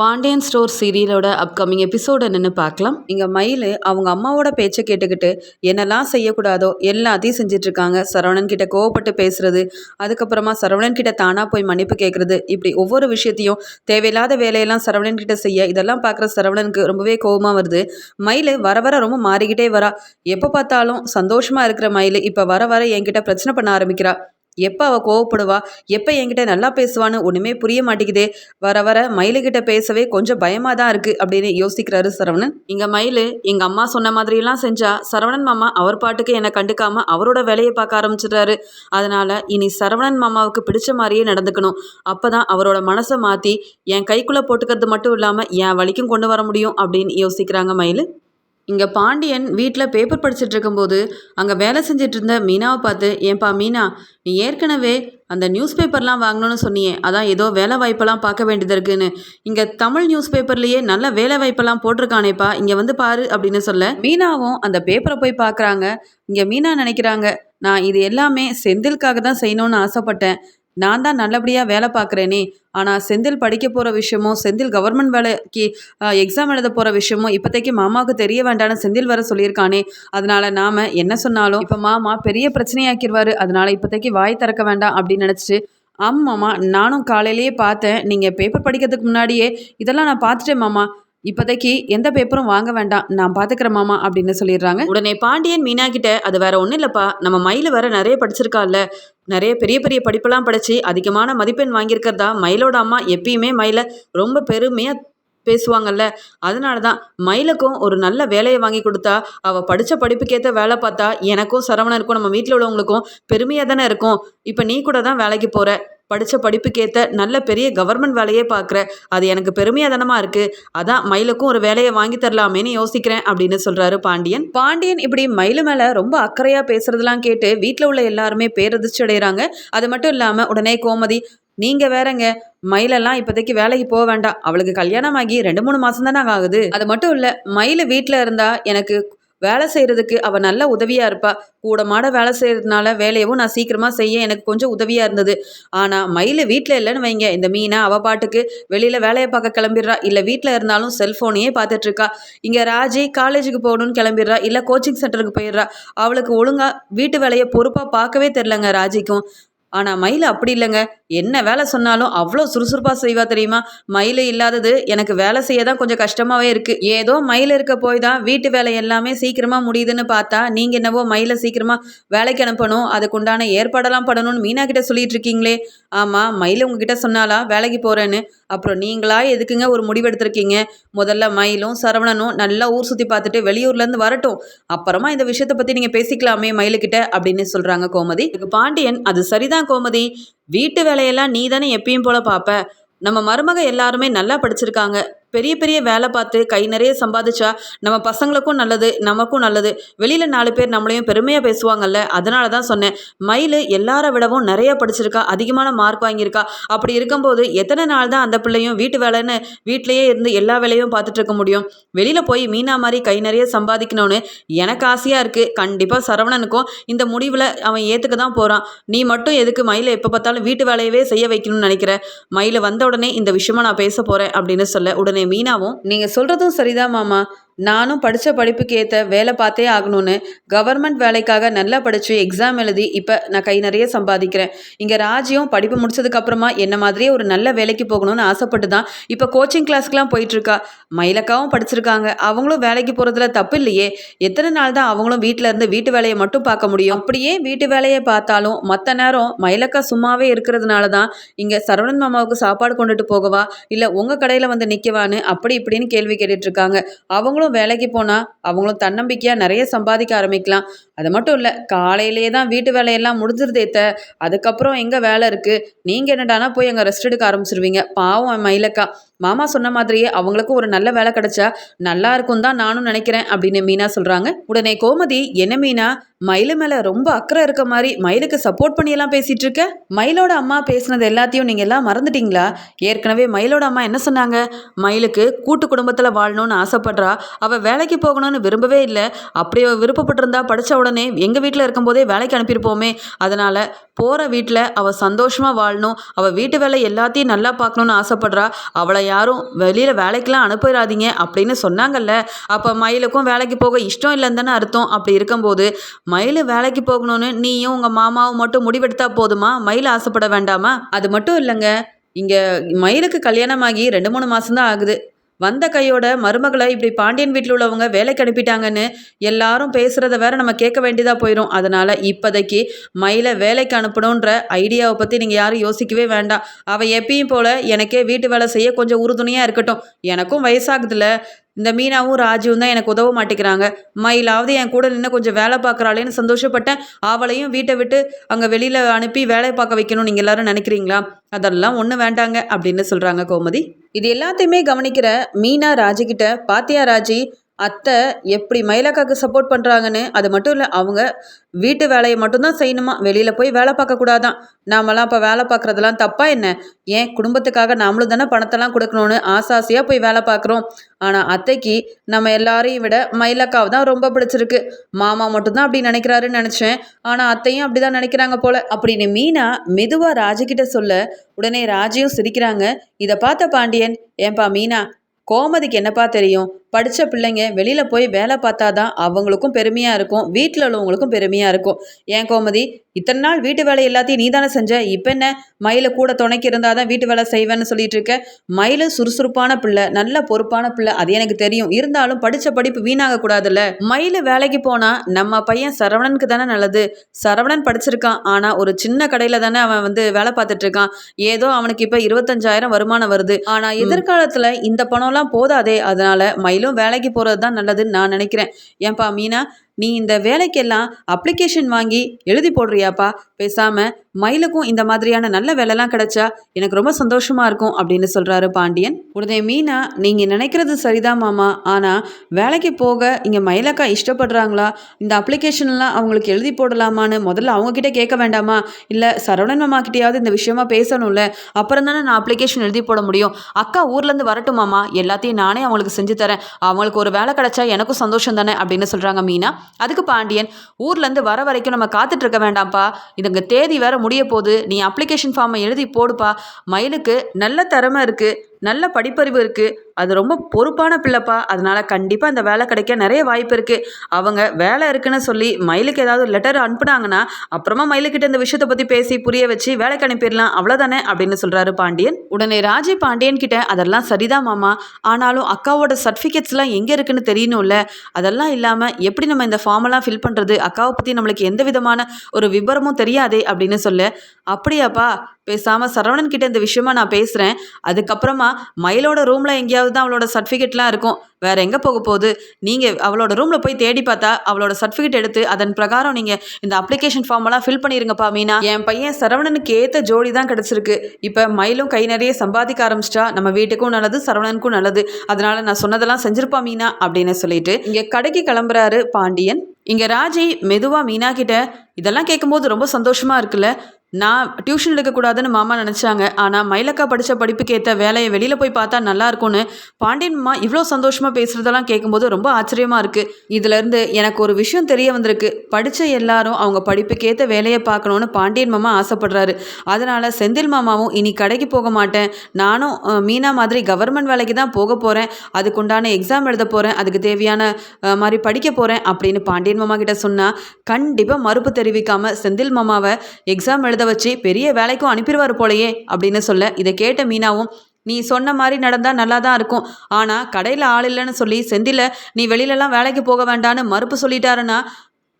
Pandian store சீரியலோட upcoming episode என்னென்னு பார்க்கலாம். இங்கே மயில் அவங்க அம்மாவோட பேச்சை கேட்டுக்கிட்டு என்னெல்லாம் செய்யக்கூடாதோ எல்லாத்தையும் செஞ்சுட்டு இருக்காங்க சரவணன் கிட்ட கோவப்பட்டு பேசுறது அதுக்கப்புறமா சரவணன் கிட்ட தானாக போய் மன்னிப்பு கேட்குறது இப்படி ஒவ்வொரு விஷயத்தையும் தேவையில்லாத வேலையெல்லாம் சரவணன் கிட்ட செய்ய இதெல்லாம் பார்க்குற சரவணனுக்கு ரொம்பவே கோவமாக வருது. மயில் வர வர ரொம்ப மாறிக்கிட்டே வரா. எப்போ பார்த்தாலும் சந்தோஷமாக இருக்கிற மயில் இப்போ வர வர என்கிட்ட பிரச்சனை பண்ண ஆரம்பிக்கிறா. எப்போ அவள் கோவப்படுவா? எப்போ என்கிட்ட நல்லா பேசுவான்னு ஒன்றுமே புரிய மாட்டேங்குதே. வர வர மயிலுக்கிட்ட பேசவே கொஞ்சம் பயமாக தான் இருக்குது அப்படின்னு யோசிக்கிறாரு சரவணன். இங்கே மயில் எங்கள் அம்மா சொன்ன மாதிரியெல்லாம் செஞ்சால் சரவணன் மாமா அவர் பாட்டுக்கு என்னை கண்டுக்காம அவரோட வேலையை பார்க்க ஆரம்பிச்சிடுறாரு. அதனால் இனி சரவணன் மாமாவுக்கு பிடிச்ச மாதிரியே நடந்துக்கணும். அப்போ தான் அவரோட மனசை மாற்றி என் கைக்குள்ளே போட்டுக்கிறது மட்டும் இல்லாமல் என் வழிக்கும் கொண்டு வர முடியும் அப்படின்னு யோசிக்கிறாங்க மயில். இங்கே பாண்டியன் வீட்டில் பேப்பர் படிச்சுட்டு இருக்கும்போது அங்கே வேலை செஞ்சுட்டு இருந்த மீனாவை பார்த்து ஏன்பா மீனா நீ ஏற்கனவே அந்த நியூஸ் பேப்பர்லாம் வாங்கணும்னு சொன்னியே அதான் ஏதோ வேலை வாய்ப்பெல்லாம் பார்க்க வேண்டியது இருக்குன்னு. இங்கே தமிழ் நியூஸ் பேப்பர்லேயே நல்ல வேலை வாய்ப்பெல்லாம் போட்டிருக்கானேப்பா இங்கே வந்து பாரு அப்படின்னு சொல்ல மீனாவும் அந்த பேப்பரை போய் பார்க்குறாங்க. இங்கே மீனா நினைக்கிறாங்க நான் இது எல்லாமே செந்திலுக்காக தான் செய்யணும்னு ஆசைப்பட்டேன். நான் தான் நல்லபடியாக வேலை பார்க்குறேனே. ஆனால் செந்தில் படிக்க போகிற விஷயமோ செந்தில் கவர்மெண்ட் வேலைக்கு எக்ஸாம் எழுத போகிற விஷயமோ இப்போதைக்கு மாமாவுக்கு தெரிய வேண்டாம்னு செந்தில் வர சொல்லியிருக்கானே. அதனால் நாம் என்ன சொன்னாலும் இப்போ மாமா பெரிய பிரச்சனையாக்கிடுவார் அதனால் இப்போதைக்கு வாய் திறக்க வேண்டாம் அப்படின்னு நினச்சிட்டு ஆமாம்மா நானும் காலையிலேயே பார்த்தேன். நீங்கள் பேப்பர் படிக்கிறதுக்கு முன்னாடியே இதெல்லாம் நான் பார்த்துட்டேன் மாமா. இப்போதைக்கு எந்த பேப்பரும் வாங்க வேண்டாம். நான் பார்த்துக்கிறேன் மாமா அப்படின்னு சொல்லிடுறாங்க. உடனே பாண்டியன் மீனா கிட்ட அது வேற ஒன்றும் இல்லைப்பா. நம்ம மயில வேற நிறைய படிச்சிருக்கால நிறைய பெரிய பெரிய படிப்பெல்லாம் படித்து அதிகமான மதிப்பெண் வாங்கியிருக்கிறதா? மயிலோட அம்மா எப்பயுமே மயில ரொம்ப பெருமையாக பேசுவாங்கல்ல. அதனால தான் மயிலுக்கும் ஒரு நல்ல வேலையை வாங்கி கொடுத்தா அவள் படித்த படிப்புக்கேற்ற வேலை பார்த்தா எனக்கும் சரவணனுக்கும் நம்ம வீட்டில் உள்ளவங்களுக்கும் பெருமையாக தானே இருக்கும். இப்போ நீ கூட தான் வேலைக்கு போகிற படித்த படிப்புக்கேற்ற நல்ல பெரிய கவர்மெண்ட் வேலையே பார்க்குற அது எனக்கு பெருமையாக தானமாக இருக்குது அதான் மயிலுக்கும் ஒரு வேலையை வாங்கி தரலாமேன்னு யோசிக்கிறேன் அப்படின்னு சொல்கிறாரு பாண்டியன். பாண்டியன் இப்படி மயிலு மேலே ரொம்ப அக்கறையாக பேசுகிறதெல்லாம் கேட்டு வீட்டில் உள்ள எல்லாருமே பேரதிர்ச்சி அடைகிறாங்க அது மட்டும் இல்லாமல் உடனே கோமதி நீங்கள் வேறங்க. மயிலெல்லாம் இப்போதைக்கு வேலைக்கு போக வேண்டாம். அவளுக்கு கல்யாணம் ஆகி ரெண்டு மூணு மாதம் தானே ஆகுது. அது மட்டும் இல்லை மயில் வீட்டில் இருந்தால் எனக்கு வேலை செய்கிறதுக்கு அவள் நல்ல உதவியாக இருப்பா. கூட மாட வேலை செய்கிறதுனால வேலையவும் நான் சீக்கிரமாக செய்ய எனக்கு கொஞ்சம் உதவியாக இருந்தது. ஆனால் மயில் வீட்டில் இல்லைன்னு வைங்க. இந்த மீனை அவள் பாட்டுக்கு வெளியில் வேலையை பார்க்க கிளம்பிடுறா. இல்லை வீட்டில் இருந்தாலும் செல்ஃபோனையே பார்த்துட்ருக்கா. இங்கே ராஜி காலேஜுக்கு போகணுன்னு கிளம்பிடுறா. இல்லை கோச்சிங் சென்டருக்கு போயிடுறா. அவளுக்கு ஒழுங்காக வீட்டு வேலையை பொறுப்பாக பார்க்கவே தெரிலங்க ராஜிக்கும். ஆனால் மயில் அப்படி இல்லைங்க. என்ன வேலை சொன்னாலும் அவ்வளோ சுறுசுறுப்பாக செய்வா தெரியுமா? மயில் இல்லாதது எனக்கு வேலை செய்ய தான் கொஞ்சம் கஷ்டமாகவே இருக்குது ஏதோ மயில் இருக்க போய் தான் வீட்டு வேலை எல்லாமே சீக்கிரமாக முடியுதுன்னு பார்த்தா நீங்கள் என்னவோ மயிலை சீக்கிரமாக வேலைக்கு அனுப்பணும் அதுக்குண்டான ஏற்பாடெல்லாம் பண்ணணும்னு மீனா கிட்ட சொல்லிட்டு இருக்கீங்களே. ஆமாம் மயில் உங்ககிட்ட சொன்னாலா வேலைக்கு போகிறேன்னு அப்புறம் நீங்களா எதுக்குங்க ஒரு முடிவெடுத்திருக்கீங்க? முதல்ல மயிலும் சரவணனும் நல்லா ஊர் சுற்றி பார்த்துட்டு வெளியூர்லேருந்து வரட்டும். அப்புறமா இந்த விஷயத்தை பற்றி நீங்கள் பேசிக்கலாமே மயிலுக்கிட்ட அப்படின்னு சொல்கிறாங்க கோமதி. பாண்டியன் அது சரிதான் கோமதி. வீட்டு வேலையெல்லாம் நீ தானே எப்பயும் போல பார்ப்ப நம்ம மருமக எல்லாருமே நல்லா படிச்சிருக்காங்க. பெரிய பெரிய வேலை பார்த்து கை நிறைய சம்பாதிச்சா நம்ம பசங்களுக்கும் நல்லது நமக்கும் நல்லது. வெளியில் நாலு பேர் நம்மளையும் பெருமையாக பேசுவாங்கல்ல. அதனால தான் சொன்னேன் மயில் எல்லாரை விடவும் நிறைய படிச்சிருக்கா அதிகமான மார்க் வாங்கியிருக்கா. அப்படி இருக்கும்போது எத்தனை நாள் தான் அந்த பிள்ளையும் வீட்டு வேலைன்னு வீட்டிலையே இருந்து எல்லா வேலையும் பார்த்துட்டு இருக்க முடியும்? வெளியில் போய் மீனா மாதிரி கை நிறைய சம்பாதிக்கணும்னு எனக்கு ஆசையாக இருக்குது கண்டிப்பாக சரவணனுக்கும் இந்த முடிவில் அவன் ஏற்றுக்க தான் போகிறான் நீ மட்டும் எதுக்கு மயிலை எப்போ பார்த்தாலும் வீட்டு வேலையவே செய்ய வைக்கணும்னு நினைக்கிற? மயில் வந்த உடனே இந்த விஷயமா நான் பேச போகிறேன் அப்படின்னு சொல்ல உடனே உடனே மீனாவும் நீங்கள் சொல்கிறதும் சரிதான் மாமா. நானும் படித்த படிப்புக்கு ஏற்ற வேலை பார்த்தே ஆகணும்னு கவர்மெண்ட் வேலைக்காக நல்லா படித்து எக்ஸாம் எழுதி இப்போ நான் கை நிறைய சம்பாதிக்கிறேன். இங்கே ராஜியும் படிப்பு முடிச்சதுக்கப்புறமா என்ன மாதிரியே ஒரு நல்ல வேலைக்கு போகணும்னு ஆசைப்பட்டு தான் இப்போ கோச்சிங் கிளாஸ்க்கெலாம் போயிட்டுருக்கா மயிலக்காவும் படிச்சிருக்காங்க. அவங்களும் வேலைக்கு போகிறதுல தப்பு இல்லையே. எத்தனை நாள் தான் அவங்களும் வீட்டில் இருந்து வீட்டு வேலையை மட்டும் பார்க்க முடியும். அப்படியே வீட்டு வேலையை பார்த்தாலும் மற்ற நேரம் மயிலக்கா சும்மாவே இருக்கிறதுனால தான் இங்கே சரவணன் மாமாவுக்கு சாப்பாடு கொண்டுட்டு போகவா இல்லை உங்கள் கடையில் வந்து நிற்கவான்னு அப்படி இப்படின்னு கேள்வி கேட்டுட்ருக்காங்க அவங்களும் அவங்களும் வேலைக்கு போனால் அவங்களும் தன்னம்பிக்கையாக நிறைய சம்பாதிக்க ஆரம்பிக்கலாம். அது மட்டும் இல்லை காலையிலேயே தான் வீட்டு வேலையெல்லாம் முடிஞ்சிருதேத்த அதுக்கப்புறம் எங்கே வேலை இருக்குது நீங்கள் என்னடானா போய் அங்கே ரெஸ்ட் எடுக்க ஆரம்பிச்சிருவீங்க. பாவம் மயிலக்கா. மாமா சொன்ன மாதிரியே அவங்களுக்கும் ஒரு நல்ல வேலை கிடைச்சா நல்லா இருக்கும் தான் நானும் நினைக்கிறேன் அப்படின்னு மீனா சொல்கிறாங்க உடனே கோமதி என்ன மீனா? மயிலு மேலே ரொம்ப அக்கறை இருக்க மாதிரி மயிலுக்கு சப்போர்ட் பண்ணியெல்லாம் பேசிகிட்டு இருக்க? மயிலோட அம்மா பேசினது எல்லாத்தையும் நீங்கள் எல்லாம் மறந்துட்டீங்களா? ஏற்கனவே மயிலோட அம்மா என்ன சொன்னாங்க? மயிலுக்கு கூட்டு குடும்பத்தில் வாழணும்னு ஆசைப்படுறா. அவள் வேலைக்கு போகணும்னு விரும்பவே இல்லை. அப்படி அவள் விருப்பப்பட்டிருந்தா படித்த உடனே எங்கள் வீட்டில் இருக்கும்போதே வேலைக்கு அனுப்பியிருப்போமே. அதனால் போகிற வீட்டில் அவள் சந்தோஷமாக வாழணும். அவள் வீட்டு வேலை எல்லாத்தையும் நல்லா பார்க்கணுன்னு ஆசைப்படுறா. அவளை யாரும் வெளியில் வேலைக்கெலாம் அனுப்பிடாதீங்க அப்படின்னு சொன்னாங்கல்ல. அப்போ மயிலுக்கும் வேலைக்கு போக இஷ்டம் இல்லைன்னு தானே அர்த்தம். அப்படி இருக்கும்போது மயில் வேலைக்கு போகணும்னு நீயும் உங்கள் மாமாவும் மட்டும் முடிவெடுத்தா போதுமா? மயில் ஆசைப்பட வேண்டாமா? அது மட்டும் இல்லைங்க. இங்கே மயிலுக்கு கல்யாணமாகி ரெண்டு மூணு மாதம்தான் ஆகுது. வந்த கையோட மருமகளை இப்படி பாண்டியன் வீட்டில் உள்ளவங்க வேலைக்கு அனுப்பிட்டாங்கன்னு எல்லாரும் பேசுகிறத வேற நம்ம கேட்க வேண்டியதாக போயிடும் அதனால் இப்போதைக்கு மயிலை வேலைக்கு அனுப்பணுன்ற ஐடியாவை பற்றி நீங்கள் யாரும் யோசிக்கவே வேண்டாம். அவள் எப்பயும் போல் எனக்கே வீட்டு வேலை செய்ய கொஞ்சம் உறுதுணையாக இருக்கட்டும். எனக்கும் வயசாகுதுல. இந்த மீனாவும் ராஜுவும் தான் எனக்கு உதவ மாட்டேங்கிறாங்க. மயிலாவது என் கூட நின்று கொஞ்சம் வேலை பார்க்குறாளேன்னு சந்தோஷப்பட்டேன். அவளையும் வீட்டை விட்டு அங்கே வெளியில் அனுப்பி வேலை பார்க்க வைக்கணும் நீங்கள் எல்லாரும் நினைக்கிறீங்களா? அதெல்லாம் ஒன்றும் வேண்டாங்க அப்படின்னு சொல்கிறாங்க கோமதி. இது எல்லாத்தையுமே கவனிக்கிற மீனா ராஜிக்கிட்ட பாத்தியா ராஜி அத்தை எப்படி மயிலக்காக்கு சப்போர்ட் பண்ணுறாங்கன்னு அது மட்டும் இல்லை அவங்க வீட்டு வேலையை மட்டும்தான் செய்யணுமா? வெளியில் போய் வேலை பார்க்கக்கூடாதான் நாமெல்லாம் இப்போ வேலை பார்க்குறதெல்லாம் தப்பா என்ன? ஏன் குடும்பத்துக்காக நாமளும் தானே பணத்தெல்லாம் கொடுக்கணும்னு ஆசாசியாக போய் வேலை பார்க்குறோம். ஆனால் அத்தைக்கு நம்ம எல்லாரையும் விட மயிலக்காவை தான் ரொம்ப பிடிச்சிருக்கு. மாமா மட்டும்தான் அப்படி நினைக்கிறாருன்னு நினச்சேன். ஆனால் அத்தையும் அப்படி தான் நினைக்கிறாங்க போல. அப்படின்னு மீனா மெதுவாக ராஜுக்கிட்ட சொல்ல உடனே ராஜியும் சிரிக்கிறாங்க. இதை பார்த்த பாண்டியன் ஏன்பா மீனா கோமதிக்கு என்னப்பா தெரியும்? படித்த பிள்ளைங்க வெளியில் போய் வேலை பார்த்தா தான் அவங்களுக்கும் பெருமையாக இருக்கும். வீட்டில் உள்ளவங்களுக்கும் பெருமையாக இருக்கும். ஏன் கோமதி? இத்தனை நாள் வீட்டு வேலை எல்லாத்தையும் நீ தானே செஞ்ச? இப்போ என்ன? மயிலை கூட துணைக்கு இருந்தால் தான் வீட்டு வேலை செய்வேன்னு சொல்லிட்டு இருக்க? மயில் சுறுசுறுப்பான பிள்ளை நல்ல பொறுப்பான பிள்ளை. அது எனக்கு தெரியும். இருந்தாலும் படித்த படிப்பு வீணாக கூடாதுல்ல மயில் வேலைக்கு போனால் நம்ம பையன் சரவணனுக்கு தானே நல்லது. சரவணன் படிச்சிருக்கான். ஆனால் ஒரு சின்ன கடையில் தானே அவன் வந்து வேலை பார்த்துட்டு இருக்கான். ஏதோ அவனுக்கு இப்போ இருபத்தஞ்சாயிரம் வருமானம் வருது. ஆனால் எதிர்காலத்தில் இந்த பணம்லாம் போதாதே. அதனால மயிலும் வேலைக்கு போகிறது தான் நல்லதுன்னு நான் நினைக்கிறேன். ஏன்பா மீனா? நீ இந்த வேலைக்கெல்லாம் அப்ளிகேஷன் வாங்கி எழுதி போடுறியாப்பா? பேசாமல் மயிலுக்கும் இந்த மாதிரியான நல்ல வேலைலாம் கிடைச்சா எனக்கு ரொம்ப சந்தோஷமா இருக்கும் அப்படின்னு சொல்கிறாரு பாண்டியன். உடனே மீனா நீங்கள் நினைக்கிறது சரிதான் மாமா. ஆனால் வேலைக்கு போக இங்கே மயிலக்கா இஷ்டப்படுறாங்களா? இந்த அப்ளிகேஷன்லாம் அவங்களுக்கு எழுதி போடலாமான்னு முதல்ல அவங்கக்கிட்ட கேட்க வேண்டாமா? இல்லை சரவணன் மாமா கிட்டேயாவது இந்த விஷயமா பேசணும்ல? அப்புறம் தானே நான் அப்ளிகேஷன் எழுதி போட முடியும். அக்கா ஊர்லேருந்து வரட்டும் மாமா. எல்லாத்தையும் நானே அவங்களுக்கு செஞ்சு தரேன். அவங்களுக்கு ஒரு வேலை கிடைச்சா எனக்கும் சந்தோஷம் தானே அப்படின்னு சொல்கிறாங்க மீனா. அதுக்கு பாண்டியன் ஊர்லேருந்து வர வரைக்கும் நம்ம காத்துட்டு இருக்க வேண்டாம்ப்பா. இதுங்க தேதி வேற முடிய போகுது நீ அப்ளிகேஷன் ஃபார்மை எழுதி போடுப்பா. மயிலுக்கு நல்ல திறமை இருக்குது நல்ல படிப்பறிவு இருக்குது அது ரொம்ப பொறுப்பான பிள்ளைப்பா. அதனால் கண்டிப்பாக அந்த வேலை கிடைக்க நிறைய வாய்ப்பு இருக்குது அவங்க வேலை இருக்குன்னு சொல்லி மயிலுக்கு ஏதாவது லெட்டர் அனுப்புனாங்கன்னா அப்புறமா மயிலுக்கிட்ட இந்த விஷயத்தை பற்றி பேசி புரிய வச்சு வேலைக்கு அனுப்பிடலாம். அவ்வளோதானே அப்படின்னு சொல்கிறாரு பாண்டியன். உடனே ராஜி பாண்டியன் கிட்ட அதெல்லாம் சரிதான் மாமா. ஆனாலும் அக்காவோட சர்டிஃபிகேட்ஸ்லாம் எங்கே இருக்குன்னு தெரியணும்ல. அதெல்லாம் இல்லாமல் எப்படி நம்ம இந்த ஃபார்மெல்லாம் ஃபில் பண்ணுறது அக்காவை பற்றி நம்மளுக்கு எந்த விதமான ஒரு விவரமும் தெரியாதே அப்படின்னு சொல்ல. அப்படியாப்பா. பேசாமல் சரவணன் கிட்ட இந்த விஷயமா நான் பேசுகிறேன் அதுக்கப்புறமா மயிலோட ரூமில் எங்கேயாவது தான் அவளோட சர்டிஃபிகேட்லாம் இருக்கும். வேற எங்கே போக போகுது? நீங்கள் அவளோட ரூமில் போய் தேடி பார்த்தா அவளோட சர்டிஃபிகேட் எடுத்து அதன் பிரகாரம் நீங்கள் இந்த அப்ளிகேஷன் ஃபார்மெல்லாம் ஃபில் பண்ணிருங்கப்பா மீனா. என் பையன் சரவணனுக்கு ஏற்ற ஜோடி தான் கிடச்சிருக்கு. இப்போ மயிலும் கை நிறைய சம்பாதிக்க ஆரம்பிச்சிட்டா நம்ம வீட்டுக்கும் நல்லது சரவணனுக்கும் நல்லது. அதனால நான் சொன்னதெல்லாம் செஞ்சிருப்பா மீனா அப்படின்னு சொல்லிட்டு இங்கே கடைக்கு கிளம்புறாரு பாண்டியன். இங்கே ராஜி மெதுவாக மீனா கிட்ட இதெல்லாம் கேட்கும்போது ரொம்ப சந்தோஷமாக இருக்குல்ல? நான் டியூஷன் எடுக்கக்கூடாதுன்னு மாமா நினச்சாங்க. ஆனால் மயிலக்கா படித்த படிப்புக்கு ஏற்ற வேலையை வெளியில் போய் பார்த்தா நல்லா இருக்கும்னு பாண்டியன் மாமா இவ்வளோ சந்தோஷமாக பேசுகிறதெல்லாம் கேட்கும்போது ரொம்ப ஆச்சரியமாக இருக்குது இதுலேருந்து எனக்கு ஒரு விஷயம் தெரிய வந்திருக்கு. படித்த எல்லாரும் அவங்க படிப்புக்கு ஏற்ற வேலையை பார்க்கணுன்னு பாண்டியன் மாமா ஆசைப்படுறாரு. அதனால் செந்தில் மாமாவும் இனி கடைக்கு போக மாட்டேன். நானும் மீனா மாதிரி கவர்மெண்ட் வேலைக்கு தான் போக போகிறேன் அதுக்குண்டான எக்ஸாம் எழுத போகிறேன் அதுக்கு தேவையான மாதிரி படிக்க போகிறேன் அப்படின்னு பாண்டியன் மாமா கிட்ட சொன்னால் கண்டிப்பாக மறுப்பு தெரிவிக்காமல் செந்தில் மாமாவை எக்ஸாம் எழுத வச்சு பெரிய வேலைக்கும் அனுப்பிடுவார் போலயே அப்படின்னு சொல்ல இதை கேட்ட மீனாவும் நீ சொன்ன மாதிரி நடந்தால் நல்லா தான் இருக்கும். ஆனால் கடையில் ஆள் இல்லைன்னு சொல்லி செந்தில நீ வெளியிலலாம் வேலைக்கு போக வேண்டான்னு மறுப்பு சொல்லிட்டாருன்னா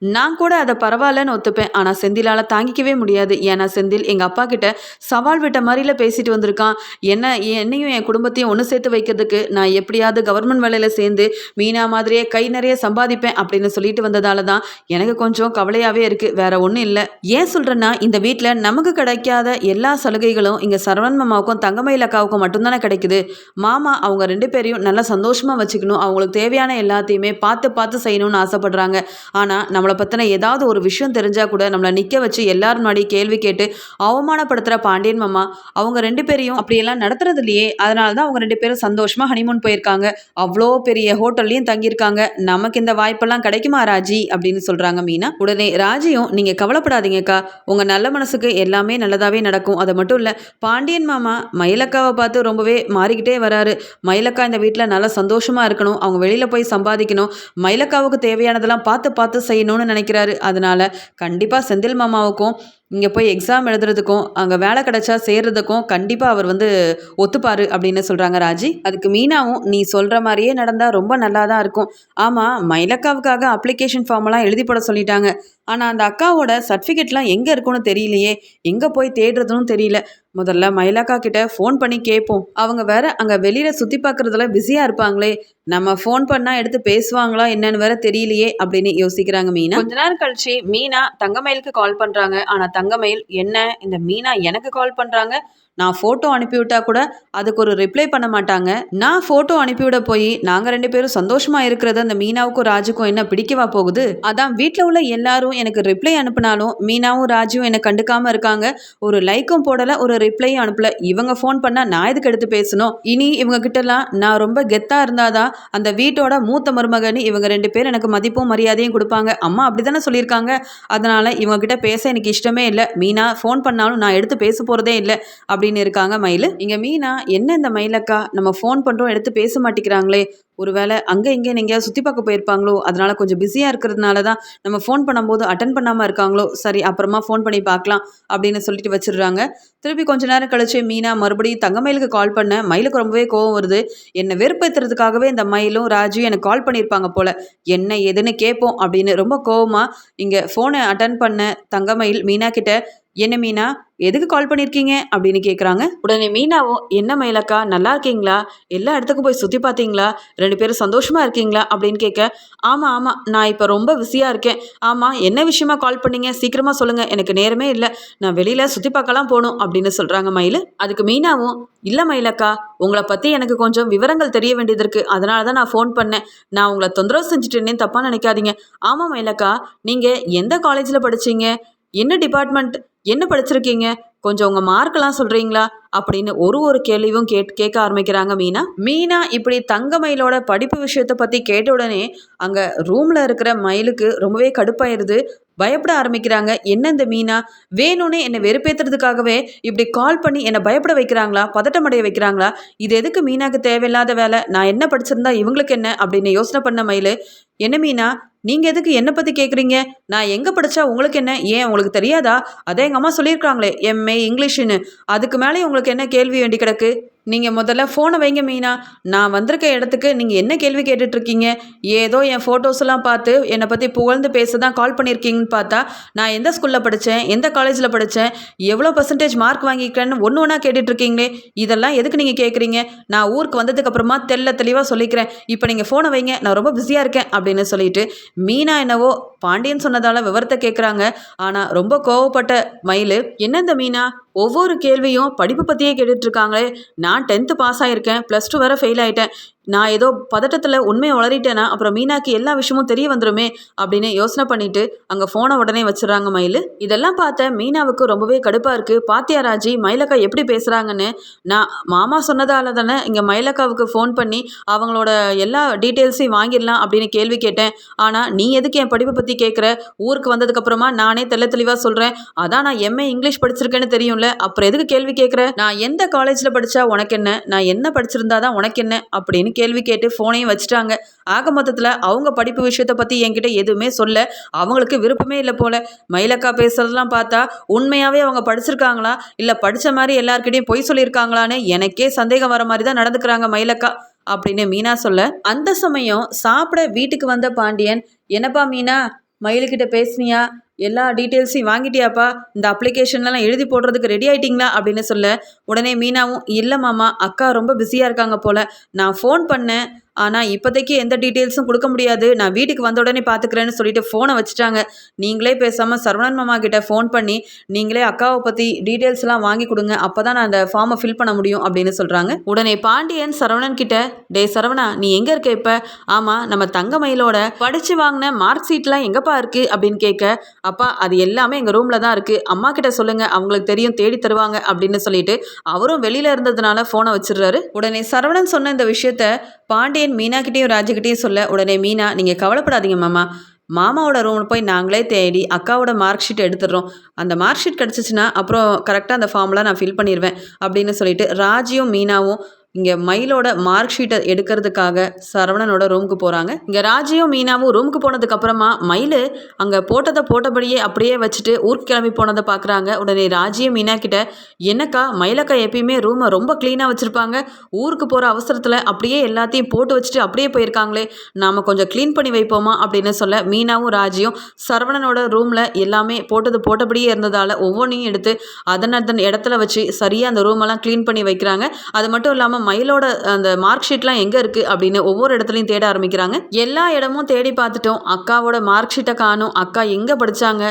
நான் கூட அதை பரவாயில்லன்னு ஒத்துப்பேன். ஆனால் செந்திலால் தாங்கிக்கவே முடியாது. ஏன்னா செந்தில் எங்கள் அப்பா கிட்ட சவால் விட்ட மாதிரில பேசிட்டு வந்திருக்கான். என்ன என்னையும் என் குடும்பத்தையும் ஒன்று சேர்த்து வைக்கிறதுக்கு நான் எப்படியாவது கவர்மெண்ட் வேலையில் சேர்ந்து மீனா மாதிரியே கை நிறைய சம்பாதிப்பேன் அப்படின்னு சொல்லிட்டு வந்ததால தான் எனக்கு கொஞ்சம் கவலையாகவே இருக்குது வேற ஒன்றும் இல்லை. ஏன் சொல்கிறேன்னா இந்த வீட்டில் நமக்கு கிடைக்காத எல்லா சலுகைகளும் இங்கே சரவண் மாமாவுக்கும் தங்கமயில் அக்காவுக்கும் மட்டும்தானே கிடைக்குது. மாமா அவங்க ரெண்டு பேரையும் நல்லா சந்தோஷமாக வச்சுக்கணும். அவங்களுக்கு தேவையான எல்லாத்தையுமே பார்த்து பார்த்து செய்யணும்னு ஆசைப்படுறாங்க. ஆனால் நம்ம நம்மளை பற்றின ஏதாவது ஒரு விஷயம் தெரிஞ்சால் கூட நம்மளை நிற்க வச்சு எல்லாரும் முன்னாடி கேள்வி கேட்டு அவமானப்படுத்துகிற பாண்டியன் மாமா அவங்க ரெண்டு பேரையும் அப்படியெல்லாம் நடத்துறது இல்லையே. அதனால தான் அவங்க ரெண்டு பேரும் சந்தோஷமாக ஹனிமூன் போயிருக்காங்க. அவ்வளோ பெரிய ஹோட்டல்லையும் தங்கியிருக்காங்க. நமக்கு இந்த வாய்ப்பெல்லாம் கிடைக்குமா ராஜி? அப்படின்னு சொல்கிறாங்க மீனா. உடனே ராஜியும் நீங்கள் கவலைப்படாதீங்கக்கா. உங்கள் நல்ல மனசுக்கு எல்லாமே நல்லதாகவே நடக்கும். அது மட்டும் இல்லை பாண்டியன் மாமா மயிலக்காவை பார்த்து ரொம்பவே மாறிக்கிட்டே வராரு. மயிலக்கா இந்த வீட்டில் நல்லா சந்தோஷமாக இருக்கணும். அவங்க வெளியில் போய் சம்பாதிக்கணும். மயிலக்காவுக்கு தேவையானதெல்லாம் பார்த்து பார்த்து செய்யணும். செய்யணும்னு நினைக்கிறாரு. அதனால கண்டிப்பாக செந்தில் மாமாவுக்கும் இங்கே போய் எக்ஸாம் எழுதுறதுக்கும் அங்கே வேலை கிடைச்சா சேர்றதுக்கும் கண்டிப்பாக அவர் வந்து ஒத்துப்பார் அப்படின்னு சொல்கிறாங்க ராஜி. அதுக்கு மீனாவும் நீ சொல்கிற மாதிரியே நடந்தால் ரொம்ப நல்லா தான் இருக்கும். ஆமாம் மயிலக்காவுக்காக அப்ளிகேஷன் ஃபார்மெல்லாம் எழுதி போட சொல்லிட்டாங்க. ஆனால் அந்த அக்காவோட சர்டிஃபிகேட்லாம் எங்கே இருக்குன்னு தெரியலையே. எங்கே போய் தேடுறதுன்னு தெரியல. முதல்ல மயிலாக்கா கிட்ட ஃபோன் பண்ணி கேட்போம். அவங்க வேற அங்கே வெளியில் சுற்றி பார்க்குறதுல பிஸியாக இருப்பாங்களே. நம்ம ஃபோன் பண்ணால் எடுத்து பேசுவாங்களா என்னன்னு வேற தெரியலையே அப்படின்னு யோசிக்கிறாங்க மீனா. கொஞ்ச நேரம் கழிச்சு மீனா தங்கமயிலுக்கு கால் பண்ணுறாங்க ஆனால் தங்கமயில் என்ன? இந்த மீனா எனக்கு கால் பண்ணுறாங்க நான் ஃபோட்டோ அனுப்பிவிட்டா கூட அதுக்கு ஒரு ரிப்ளை பண்ண மாட்டாங்க. நான் ஃபோட்டோ அனுப்பிவிட போய் நாங்கள் ரெண்டு பேரும் சந்தோஷமா இருக்கிறது அந்த மீனாவுக்கும் ராஜுக்கும் என்ன பிடிக்கவா போகுது? அதான் வீட்டில் உள்ள எல்லாரும் எனக்கு ரிப்ளை அனுப்பினாலும் மீனாவும் ராஜுவும் என்னை கண்டுக்காம இருக்காங்க. ஒரு லைக்கும் போடலை ஒரு ரிப்ளையும் அனுப்பல. இவங்க ஃபோன் பண்ணால் நான் எதுக்கு எடுத்து பேசணும்? இனி இவங்க கிட்டலாம் நான் ரொம்ப கெத்தாக இருந்தாதான் அந்த வீட்டோட மூத்த மருமகன்னு இவங்க ரெண்டு பேரும் எனக்கு மதிப்பும் மரியாதையும் கொடுப்பாங்க. அம்மா அப்படி தானே சொல்லியிருக்காங்க. அதனால் இவங்க கிட்ட பேச எனக்கு இஷ்டமே இல்லை. மீனா ஃபோன் பண்ணாலும் நான் எடுத்து பேச போகிறதே இல்லை. அப்படி அப்படின்னு இருக்காங்க மயில். இங்கே மீனா என்ன இந்த மயிலக்கா? நம்ம ஃபோன் பண்ணுறோம் எடுத்து பேச மாட்டேங்கிறாங்களே. ஒருவேளை அங்கே இங்கே எங்கேயாவது சுற்றி பார்க்க போயிருப்பாங்களோ? அதனால் கொஞ்சம் பிஸியாக இருக்கிறதுனால தான் நம்ம ஃபோன் பண்ணும்போது அட்டன் பண்ணாமல் இருக்காங்களோ? சரி அப்புறமா ஃபோன் பண்ணி பார்க்கலாம் அப்படின்னு சொல்லிட்டு வச்சிடுறாங்க. திருப்பி கொஞ்ச நேரம் கழிச்சு மீனா மறுபடியும் தங்கமயிலுக்கு கால் பண்ண. மயிலுக்கு ரொம்பவே கோவம் வருது. என்னை வெறுப்பேற்றுறதுக்காகவே இந்த மயிலும் ராஜும் எனக்கு கால் பண்ணியிருப்பாங்க போல. என்ன ஏதுன்னு கேட்போம் அப்படின்னு ரொம்ப கோவமாக இங்கே ஃபோனை அட்டன் பண்ண தங்கமயில் மீனா கிட்ட என்ன மீனா எதுக்கு கால் பண்ணியிருக்கீங்க அப்படின்னு கேட்குறாங்க உடனே மீனாவோ என்ன மயிலக்கா நல்லா இருக்கீங்களா? எல்லா இடத்துக்கும் போய் சுற்றி பார்த்தீங்களா ரெண்டு பேரும் சந்தோஷமாக இருக்கீங்களா? அப்படின்னு கேட்க ஆமாம் ஆமாம் நான் இப்போ ரொம்ப பிஸியாக இருக்கேன். ஆமாம் என்ன விஷயமா கால் பண்ணீங்க? சீக்கிரமாக சொல்லுங்கள் எனக்கு நேரமே இல்லை. நான் வெளியில் சுற்றி பார்க்கலாம் போகணும் அப்படின்னு சொல்கிறாங்க மயில். அதுக்கு மீனாவும் இல்லை மயிலக்கா உங்களை பற்றி எனக்கு கொஞ்சம் விவரங்கள் தெரிய வேண்டியது இருக்குது அதனால தான் நான் ஃபோன் பண்ணேன். நான் உங்களை தொந்தரவு செஞ்சுட்டேனே தப்பாக நினைக்காதீங்க. ஆமாம் மயிலக்கா நீங்கள் எந்த காலேஜில் படிச்சீங்க? என்ன டிபார்ட்மெண்ட் என்ன படிச்சிருக்கீங்க? கொஞ்சம் உங்கள் மார்க்கெல்லாம் சொல்கிறீங்களா அப்படின்னு ஒரு ஒரு கேள்வியும் கேட் கேட்க ஆரம்பிக்கிறாங்க மீனா. மீனா இப்படி தங்க மயிலோட படிப்பு விஷயத்தை பற்றி கேட்ட உடனே அங்கே ரூமில் இருக்கிற மயிலுக்கு ரொம்பவே கடுப்பாயிருது. பயப்பட ஆரம்பிக்கிறாங்க. என்ன இந்த மீனா? வேணும்னே என்னை வெறுப்பேற்றுறதுக்காகவே இப்படி கால் பண்ணி என்னை பயப்பட வைக்கிறாங்களா? பதட்டமடைய வைக்கிறாங்களா? இது எதுக்கு மீனாக்கு தேவையில்லாத வேலை? நான் என்ன படிச்சிருந்தா இவங்களுக்கு என்ன? அப்படின்னு யோசனை பண்ண மயில் என்ன மீனா? நீங்கள் எதுக்கு என்னை பற்றி கேட்குறீங்க நான் எங்கே படித்தா உங்களுக்கு என்ன? ஏன் உங்களுக்கு தெரியாதா? அதே எங்கள் அம்மா சொல்லியிருக்காங்களே எம்ஏ இங்கிலீஷுன்னு. அதுக்கு மேலே உங்களுக்கு என்ன கேள்வி வேண்டி கிடக்கு? நீங்கள் முதல்ல ஃபோனை வைங்க மீனா. நான் வந்திருக்க இடத்துக்கு நீங்கள் என்ன கேள்வி கேட்டுட்ருக்கீங்க? ஏதோ என் ஃபோட்டோஸ்லாம் பார்த்து என்னை பற்றி புகழ்ந்து பேச தான் கால் பண்ணியிருக்கீங்கன்னு பார்த்தா நான் எந்த ஸ்கூலில் படித்தேன் எந்த காலேஜில் படித்தேன் எவ்வளோ பர்சன்டேஜ் மார்க் வாங்கிக்கிறேன்னு ஒன்று ஒன்றா கேட்டுட்ருக்கீங்களே? இதெல்லாம் எதுக்கு நீங்கள் கேட்குறீங்க? நான் ஊருக்கு வந்ததுக்கப்புறமா தெல்ல தெளிவாக சொல்லிக்கிறேன். இப்போ நீங்கள் ஃபோனை வைங்க. நான் ரொம்ப பிஸியாக இருக்கேன் அப்படின்னு சொல்லிட்டு மீனா என்னவோ பாண்டியன் சொன்னதால் விவரத்தை கேட்குறாங்க. ஆனால் ரொம்ப கோவப்பட்ட மயில் என்ன இந்த மீனா? ஒவ்வொரு கேள்வியும் படிப்பு பற்றியே கேட்டுட்ருக்காங்களே நான் டென்த்து பாஸ் ஆகியிருக்கேன் ப்ளஸ் டூ வர ஃபெயில் ஆகிட்டேன் நான் ஏதோ பதட்டத்தில் உண்மையை வளரிட்டேனா அப்புறம் மீனாக்கு எல்லா விஷயமும் தெரிய வந்துருமே அப்படின்னு யோசனை பண்ணிட்டு அங்கே ஃபோனை உடனே வச்சிடறாங்க மயில். இதெல்லாம் பார்த்த மீனாவுக்கு ரொம்பவே கடுப்பாக இருக்குது பாத்தியா ராஜி மயிலக்கா எப்படி பேசுகிறாங்கன்னு நான் மாமா சொன்னதால தானே இங்கே மயிலக்காவுக்கு ஃபோன் பண்ணி அவங்களோட எல்லா டீட்டெயில்ஸையும் வாங்கிடலாம் அப்படின்னு கேள்வி கேட்டேன். ஆனால் நீ எதுக்கு என் படிப்பை பற்றி கேட்குற ஊருக்கு வந்ததுக்கப்புறமா நானே தெல்ல தெளிவாக சொல்கிறேன் அதான் நான் எம்ஏ இங்கிலீஷ் படிச்சிருக்கேன்னு தெரியும்ல. அப்புறம் எதுக்கு கேள்வி கேட்குற நான் எந்த காலேஜில் படித்தா உனக்கு என்ன? நான் என்ன படிச்சிருந்தா தான் உனக்கு என்ன? அப்படின்னு கேள்வி கேட்டு ஃபோனையும் வச்சுட்டாங்க. ஆக மொத்தத்தில் அவங்க படிப்பு விஷயத்தை பற்றி என்கிட்ட எதுவுமே சொல்ல அவங்களுக்கு விருப்பமே இல்லை போல. மயிலக்கா பேசுறதெல்லாம் பார்த்தா உண்மையாகவே அவங்க படிச்சிருக்காங்களா? இல்லை படித்த மாதிரி எல்லாருக்கிட்டையும் பொய் சொல்லியிருக்காங்களான்னு எனக்கே சந்தேகம் வர மாதிரி தான் நடந்துக்கிறாங்க மயிலக்கா அப்படின்னு மீனா சொல்ல. அந்த சமயம் சாப்பிட வீட்டுக்கு வந்த பாண்டியன் என்னப்பா மீனா மயிலுக்கிட்ட பேசுனியா? எல்லா டீட்டெயில்ஸையும் வாங்கிட்டியாப்பா? இந்த அப்ளிகேஷன்லாம் எழுதி போடுறதுக்கு ரெடி ஆயிட்டிங்களா? அப்படின்னு சொல்ல உடனே மீனாவும் இல்லை மாமா அக்கா ரொம்ப பிஸியாக இருக்காங்க போல். நான் ஃபோன் பண்ணேன். ஆனால் இப்போதைக்கு எந்த டீட்டெயில்ஸும் கொடுக்க முடியாது. நான் வீட்டுக்கு வந்த உடனே பார்த்துக்கிறேன்னு சொல்லிட்டு ஃபோனை வச்சுட்டாங்க. நீங்களே பேசாமல் சரவணன் மாமா கிட்ட ஃபோன் பண்ணி நீங்களே அக்காவை பற்றி டீட்டெயில்ஸ்லாம் வாங்கி கொடுங்க. அப்போ தான் நான் அந்த ஃபார்மை ஃபில் பண்ண முடியும் அப்படின்னு சொல்கிறாங்க உடனே பாண்டியன் சரவணன் கிட்ட டே சரவணா நீ எங்கே இருக்க இப்போ? ஆமாம் நம்ம தங்கமயிலோட படித்து வாங்கின மார்க் ஷீட்லாம் எங்கப்பா இருக்குது அப்படின்னு கேட்க அப்பா அது எல்லாமே எங்கள் ரூமில் தான் இருக்குது அம்மா கிட்ட சொல்லுங்கள் அவங்களுக்கு தெரியும் தேடி தருவாங்க அப்படின்னு சொல்லிட்டு அவரும் வெளியில் இருந்ததுனால ஃபோனை வச்சிடுறாரு. உடனே சரவணன் சொன்ன இந்த விஷயத்த பாண்டியன் மீனாக்கிட்டேயும் கிட்டேயும் சொல்ல உடனே மீனா நீங்கள் கவலைப்படாதீங்க மாமா. மாமாவோட ரூமில் போய் நாங்களே தேடி அக்காவோட மார்க் ஷீட் எடுத்துடுறோம். அந்த மார்க் ஷீட் கிடச்சிச்சின்னா அப்புறம் கரெக்டாக அந்த ஃபார்ம்லாம் நான் ஃபில் பண்ணிடுவேன் அப்படின்னு சொல்லிட்டு ராஜியும் மீனாவும் இங்கே மயிலோட மார்க் ஷீட்டை எடுக்கிறதுக்காக சரவணனோட ரூமுக்கு போகிறாங்க இங்கே ராஜியும் மீனாவும் ரூமுக்கு போனதுக்கப்புறமா மயில் அங்கே போட்டதை போட்டபடியே அப்படியே வச்சுட்டு ஊருக்கு கிளம்பி போனதை பார்க்குறாங்க உடனே ராஜியும் மீனா கிட்ட என்னக்கா மயிலக்கா எப்பயுமே ரூமை ரொம்ப க்ளீனாக வச்சுருப்பாங்க. ஊருக்கு போகிற அவசரத்தில் அப்படியே எல்லாத்தையும் போட்டு வச்சுட்டு அப்படியே போயிருக்காங்களே. நாம் கொஞ்சம் க்ளீன் பண்ணி வைப்போமா? அப்படின்னு சொல்ல மீனாவும் ராஜியும் சரவணனோட ரூமில் எல்லாமே போட்டது போட்டபடியே இருந்ததால் ஒவ்வொன்றையும் எடுத்து அதன் அதன் இடத்துல வச்சு சரியாக அந்த ரூமெல்லாம் க்ளீன் பண்ணி வைக்கிறாங்க. அது மட்டும் இல்லாமல் மயிலோட அந்த மார்க் ஷீட்லாம் எங்கே இருக்குது அப்படின்னு ஒவ்வொரு இடத்துலையும் தேட ஆரம்பிக்கிறாங்க. எல்லா இடமும் தேடி பார்த்துட்டோம். அக்காவோட மார்க் ஷீட்டை காணும். அக்கா எங்கே படித்தாங்க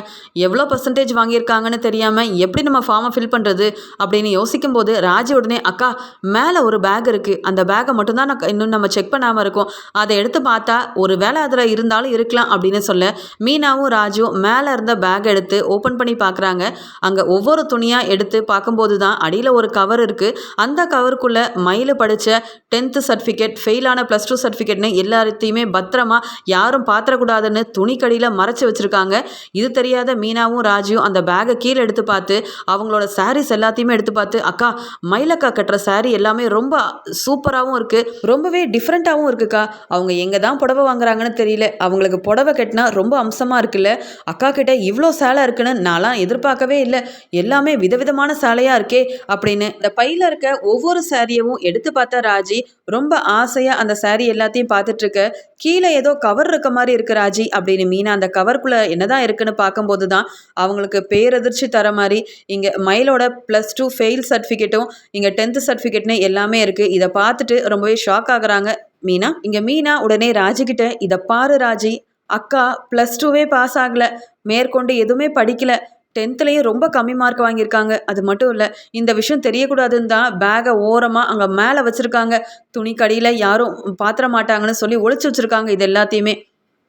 எவ்வளோ பர்சன்டேஜ் வாங்கியிருக்காங்கன்னு தெரியாமல் எப்படி நம்ம ஃபார்மை ஃபில் பண்ணுறது அப்படின்னு யோசிக்கும் போது ராஜி உடனே அக்கா மேலே ஒரு பேக் இருக்குது அந்த பேக்கை மட்டும்தான் நான் இன்னும் நம்ம செக் பண்ணாமல் இருக்கோம். அதை எடுத்து பார்த்தா ஒரு வேலை அதில் இருந்தாலும் இருக்கலாம் அப்படின்னு சொல்ல மீனாவும் ராஜுவும் மேலே இருந்த பேக் எடுத்து ஓப்பன் பண்ணி பார்க்குறாங்க. அங்கே ஒவ்வொரு துணியாக எடுத்து பார்க்கும்போது தான் அடியில் ஒரு கவர் இருக்குது அந்த கவருக்குள்ளே மயில் படித்த டென்த்து சர்டிஃபிகேட் ஃபெயிலான ப்ளஸ் டூ சர்டிஃபிகேட்னு எல்லாத்தையுமே பத்திரமா யாரும் பாத்திரக்கூடாதுன்னு துணிக்கடியில் மறைச்சி வச்சுருக்காங்க. இது தெரியாத மீனாவும் ராஜியும் அந்த பேகை கீழே எடுத்து பார்த்து அவங்களோட சாரீஸ் எல்லாத்தையுமே எடுத்து பார்த்து அக்கா மயிலக்கா கட்டுற சாரீ எல்லாமே ரொம்ப சூப்பராகவும் இருக்குது ரொம்பவே டிஃப்ரெண்ட்டாகவும் இருக்குக்கா. அவங்க எங்கே தான் புடவை வாங்குறாங்கன்னு தெரியல. அவங்களுக்கு புடவை கட்டினா ரொம்ப அம்சமாக இருக்குல்ல. அக்கா கிட்ட இவ்வளோ சேலை இருக்குன்னு நான்லாம் எதிர்பார்க்கவே இல்லை. எல்லாமே விதவிதமான சேலையாக இருக்கே அப்படின்னு இந்த பையில் இருக்க ஒவ்வொரு சாரியவும் எடுத்து பார்த்தா ராஜி ரொம்ப ஆசையாக அந்த சாரீ எல்லாத்தையும் பார்த்துட்டு இருக்க கீழே ஏதோ கவர் இருக்க மாதிரி இருக்கு ராஜி அப்படின்னு மீனா அந்த கவருக்குள்ளே என்னதான் இருக்குன்னு பார்க்கும்போது தான் அவங்களுக்கு பேரதிர்ச்சி தர மாதிரி. இங்கே மயிலோட ப்ளஸ் டூ ஃபெயில் சர்டிஃபிகேட்டும் இங்கே டென்த்து சர்டிஃபிகேட்னு எல்லாமே இருக்குது இதை பார்த்துட்டு ரொம்பவே ஷாக் ஆகுறாங்க மீனா. இங்கே மீனா உடனே ராஜிக்கிட்ட இதை பாரு ராஜி அக்கா ப்ளஸ் டூவே பாஸ் ஆகலை. மேற்கொண்டு எதுவுமே படிக்கல. டென்த்துலேயே ரொம்ப கம்மி மார்க் வாங்கியிருக்காங்க. அது மட்டும் இல்லை இந்த விஷயம் தெரியக்கூடாதுன்னு தான் பேகை ஓரமாக அங்கே மேலே வச்சுருக்காங்க. துணிக்கடியில் யாரும் பாத்திர மாட்டாங்கன்னு சொல்லி ஒழிச்சு வச்சுருக்காங்க இது எல்லாத்தையுமே.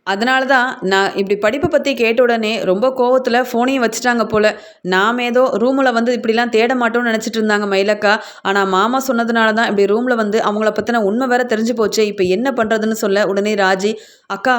அதனால தான் நான் இப்படி படிப்பை பற்றி கேட்ட உடனே ரொம்ப கோவத்தில் ஃபோனையும் வச்சுட்டாங்க போல். நாம் ஏதோ ரூமில் வந்து இப்படிலாம் தேட மாட்டோம்னு நினச்சிட்டு இருந்தாங்க மயிலக்கா. ஆனால் மாமா சொன்னதுனால தான் இப்படி ரூமில் வந்து அவங்கள பற்றின உண்மை வேற தெரிஞ்சு போச்சு. இப்போ என்ன பண்ணுறதுன்னு சொல்ல உடனே ராஜி அக்கா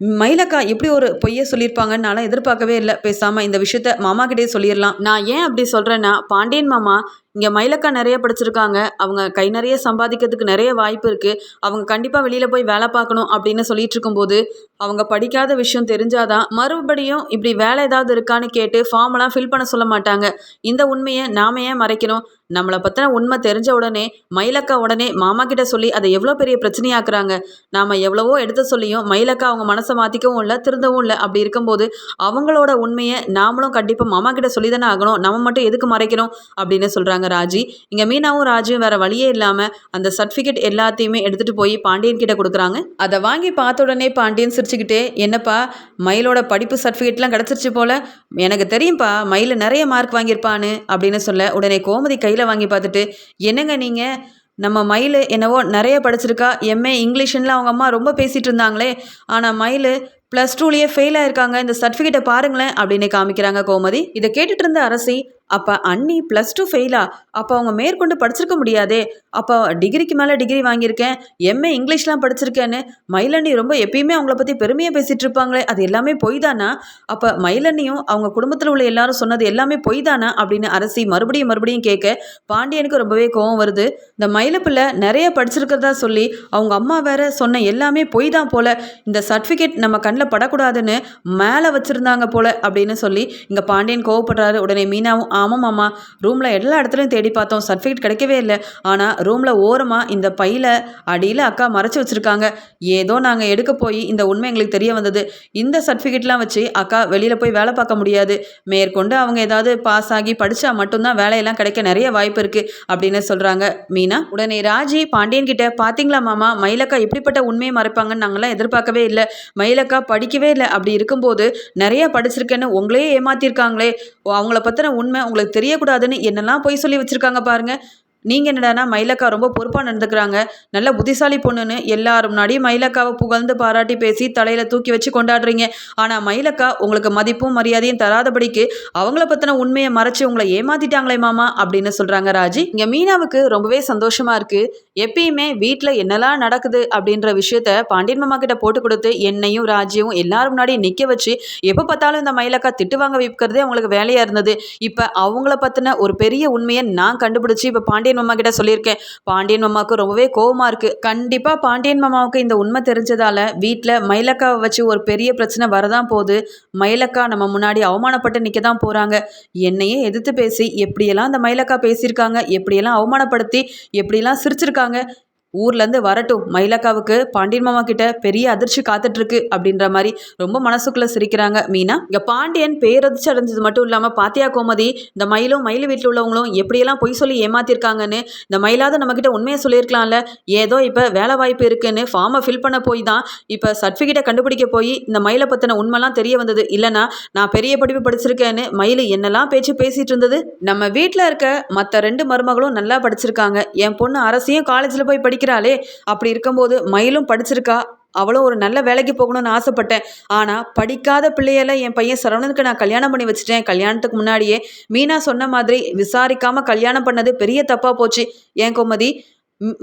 மயிலக்கா எப்படி ஒரு பொய்யை சொல்லியிருப்பாங்கன்னு நான்லாம் எதிர்பார்க்கவே இல்லை. பேசாமல் இந்த விஷயத்த மாமா கிட்டே சொல்லிடலாம். நான் ஏன் அப்படி சொல்கிறேன்னா பாண்டியன் மாமா இங்கே மயிலக்கா நிறைய படிச்சிருக்காங்க. அவங்க கை நிறைய சம்பாதிக்கிறதுக்கு நிறைய வாய்ப்பு இருக்குது அவங்க கண்டிப்பாக வெளியில் போய் வேலை பார்க்கணும் அப்படின்னு சொல்லிட்டு இருக்கும்போது அவங்க படிக்காத விஷயம் தெரிஞ்சாதான் மறுபடியும் இப்படி வேலை ஏதாவது இருக்கான்னு கேட்டு ஃபார்மெல்லாம் ஃபில் பண்ண சொல்ல மாட்டாங்க. இந்த உண்மையை நாம ஏன் மறைக்கணும்? நம்மளை பற்றின உண்மை தெரிஞ்ச உடனே மயிலக்கா உடனே மாமா கிட்ட சொல்லி அதை எவ்வளோ பெரிய பிரச்சனையாக்குறாங்க. நாம் எவ்வளவோ எடுத்து சொல்லியும் மயிலக்கா அவங்க மனசை மாற்றிக்கவும் இல்லை திருந்தவும் இல்லை. அப்படி இருக்கும்போது அவங்களோட உண்மையை நாமளும் கண்டிப்பாக மாமா கிட்ட சொல்லி தானே ஆகணும். நம்ம மட்டும் எதுக்கு மறைக்கணும் அப்படின்னு சொல்கிறாங்க ராஜி. இங்கே மீனாவும் ராஜியும் வேற வழியே இல்லாமல் அந்த சர்டிஃபிகேட் எல்லாத்தையுமே எடுத்துகிட்டு போய் பாண்டியன் கிட்ட கொடுக்குறாங்க. அதை வாங்கி பார்த்த உடனே பாண்டியன் சிரிச்சுக்கிட்டே என்னப்பா மயிலோட படிப்பு சர்டிஃபிகேட்லாம் கிடச்சிருச்சு போல. எனக்கு தெரியும்ப்பா மயில் நிறைய மார்க் வாங்கியிருப்பான்னு அப்படின்னு சொல்ல உடனே கோமதி கையில் வாங்கி பார்த்துட்டு என்னங்க நீங்கள் நம்ம மயில் என்னவோ நிறைய படிச்சிருக்கா. எம்ஏ இங்கிலீஷ்லாம் அவங்க அம்மா ரொம்ப பேசிகிட்டு இருந்தாங்களே. ஆனால் மயில் ப்ளஸ் டூலேயே ஃபெயில் ஆயிருக்காங்க. இந்த சர்டிஃபிகேட்டை பாருங்களேன் அப்படின்னு காமிக்கிறாங்க கோமதி. இதை கேட்டுட்டு இருந்த அரசி அப்போ அண்ணி ப்ளஸ் டூ ஃபெயிலா அப்போ அவங்க மேற்கொண்டு படிச்சிருக்க முடியாதே. அப்போ டிகிரிக்கு மேலே டிகிரி வாங்கியிருக்கேன். எம்ஏ இங்கிலீஷ்லாம் படிச்சிருக்கேன்னு. மயிலண்ணி ரொம்ப எப்பயுமே அவங்கள பற்றி பெருமையாக பேசிகிட்டு இருப்பாங்களே. அது எல்லாமே பொய் தானா அப்போ மயிலண்ணியும் அவங்க குடும்பத்தில் உள்ள எல்லாரும் சொன்னது எல்லாமே பொய் தானா அப்படின்னு அரசி மறுபடியும் மறுபடியும் கேட்க பாண்டியனுக்கு ரொம்பவே கோவம் வருது. இந்த மயிலப்பிள்ளை நிறைய படிச்சிருக்கிறதா சொல்லி அவங்க அம்மா வேற சொன்ன எல்லாமே பொய் தான் போல. இந்த சர்டிஃபிகேட் நம்ம கண்ணில் படக்கூடாதுன்னு மேலே வச்சுருந்தாங்க போல அப்படின்னு சொல்லி இங்கே பாண்டியன் கோவப்படுறாரு. உடனே மீனாவும் ஆமாம் மாமா ரூமில் எல்லா இடத்துலையும் தேடி பார்த்தோம். சர்டிஃபிகேட் கிடைக்கவே இல்லை. ஆனால் ரூமில் ஓரமாக இந்த பையில் அடியில் அக்கா மறைச்சி வச்சுருக்காங்க. ஏதோ நாங்கள் எடுக்க போய் இந்த உண்மை எங்களுக்கு தெரிய வந்தது. இந்த சர்டிஃபிகேட்லாம் வச்சு அக்கா வெளியில் போய் வேலை பார்க்க முடியாது. மேற்கொண்டு அவங்க ஏதாவது பாஸ் ஆகி படித்தா மட்டும்தான் வேலையெல்லாம் கிடைக்க நிறைய வாய்ப்பு இருக்குது அப்படின்னு சொல்கிறாங்க மீனா உடனே ராஜி பாண்டியன் கிட்ட பார்த்தீங்களா மாமா மயிலக்கா இப்படிப்பட்ட உண்மையை மறைப்பாங்கன்னு நாங்களாம் எதிர்பார்க்கவே இல்லை. மயிலக்கா படிக்கவே இல்லை. அப்படி இருக்கும்போது நிறைய படிச்சிருக்கேன்னு உங்களையே ஏமாத்திருக்காங்களே. அவங்கள பற்றின உண்மை உங்களுக்கு தெரியக்கூடாதுன்னு என்னெல்லாம் பொய் சொல்லி வச்சுருக்காங்க பாருங்க. நீங்கள் என்னடானா மயிலக்கா ரொம்ப பொறுப்பாக நடந்துக்கிறாங்க. நல்ல புத்திசாலி பொண்ணுன்னு எல்லாரும் முன்னாடி மயிலக்காவை புகழ்ந்து பாராட்டி பேசி தலையில் தூக்கி வச்சு கொண்டாடுறீங்க. ஆனால் மயிலக்கா உங்களுக்கு மதிப்பும் மரியாதையும் தராதபடிக்கு அவங்கள பற்றின உண்மையை மறைச்சு உங்களை ஏமாத்திட்டாங்களே மாமா அப்படின்னு சொல்கிறாங்க ராஜி. இங்கே மீனாவுக்கு ரொம்பவே சந்தோஷமாக இருக்குது எப்பயுமே வீட்டில் என்னெல்லாம் நடக்குது அப்படின்ற விஷயத்த பாண்டியன் மாமா கிட்ட போட்டு கொடுத்து என்னையும் ராஜியும் எல்லாரும் முன்னாடி நிற்க வச்சு எப்போ பார்த்தாலும் இந்த மயிலக்கா திட்டு வாங்க வைக்கிறதே அவங்களுக்கு வேலையாக இருந்தது. இப்போ அவங்கள பற்றின ஒரு பெரிய உண்மையை நான் கண்டுபிடிச்சி இப்போ பாண்டியன் மாமா கிட்ட சொல்லியிருக்கேன். பாண்டியன் மாமாவுக்கு ரொம்பவே கோவமாக இருக்குது கண்டிப்பாக பாண்டியன் மாமாவுக்கு இந்த உண்மை தெரிஞ்சதால் வீட்டில் மயிலக்காவை வச்சு ஒரு பெரிய பிரச்சனை வரதான் போகுது. மயிலக்கா நம்ம முன்னாடி அவமானப்பட்டு நிற்க தான் போகிறாங்க என்னையே எதிர்த்து பேசி எப்படியெல்லாம் அந்த மயிலக்கா பேசியிருக்காங்க எப்படியெல்லாம் அவமானப்படுத்தி எப்படியெல்லாம் சிரிச்சிருக்காங்க ஊர்லேருந்து வரட்டும். மயிலக்காவுக்கு பாண்டியன் மாமா கிட்ட பெரிய அதிர்ச்சி காத்துட்ருக்கு அப்படின்ற மாதிரி ரொம்ப மனசுக்குள்ளே சிரிக்கிறாங்க மீனா. இங்கே பாண்டியன் பேரதிர்ச்சி அடைஞ்சது மட்டும் இல்லாமல் பாத்தியா கோமதி இந்த மயிலும் மயில் வீட்டில் உள்ளவங்களும் எப்படியெல்லாம் பொய் சொல்லி ஏமாத்திருக்காங்கன்னு இந்த மயிலாவது நம்மக்கிட்ட உண்மையை சொல்லியிருக்கலாம்ல. ஏதோ இப்போ வேலை வாய்ப்பு இருக்குன்னு ஃபார்மை ஃபில் பண்ண போய் தான் இப்போ சர்டிஃபிகேட்டை கண்டுபிடிக்க போய் இந்த மயிலை பற்றின உண்மைலாம் தெரிய வந்தது. இல்லைனா நான் பெரிய படிப்பு படிச்சிருக்கேன்னு மயில் என்னெல்லாம் பேச்சு பேசிகிட்டு இருந்தது? நம்ம வீட்டில் இருக்க மற்ற ரெண்டு மருமகளும் நல்லா படிச்சிருக்காங்க. என் பொண்ணு அரசியும் காலேஜில் போய் படிக்கிறாளே அப்படி இருக்கும்போது மயிலும் படிச்சிருக்கா? அவளும் ஒரு நல்ல வேலைக்கு போகணும்னு ஆசைப்பட்டேன். ஆனால் படிக்காத பிள்ளையெல்லாம் என் பையன் சரவணனுக்கு நான் கல்யாணம் பண்ணி வச்சுட்டேன். கல்யாணத்துக்கு முன்னாடியே மீனா சொன்ன மாதிரி விசாரிக்காமல் கல்யாணம் பண்ணது பெரிய தப்பாக போச்சு. ஏன் கோமதி?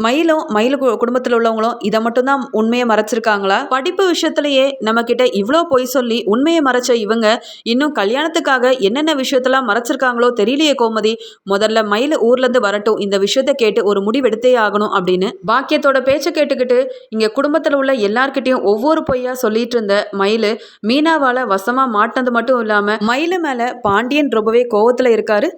மயிலும் மயில் குடும்பத்தில் உள்ளவங்களும் இதை மட்டும்தான் உண்மையை மறைச்சிருக்காங்களா? படிப்பு விஷயத்திலேயே நம்மக்கிட்ட இவ்வளோ பொய் சொல்லி உண்மையை மறைச்ச இவங்க இன்னும் கல்யாணத்துக்காக என்னென்ன விஷயத்தெல்லாம் மறைச்சிருக்காங்களோ தெரியலையே கோமதி. முதல்ல மயில் ஊர்லேருந்து வரட்டும் இந்த விஷயத்த கேட்டு ஒரு முடிவெடுத்தே ஆகணும் அப்படின்னு பாக்கியத்தோட பேச்சை கேட்டுக்கிட்டு இங்கே குடும்பத்தில் உள்ள எல்லார்கிட்டையும் ஒவ்வொரு பொய்யா சொல்லிட்டு இருந்த மயில் மீனாவால் வசமாக மாட்டினது மட்டும் இல்லாமல் மயில் மேலே பாண்டியன் ரொம்பவே கோவத்தில் இருக்காரு.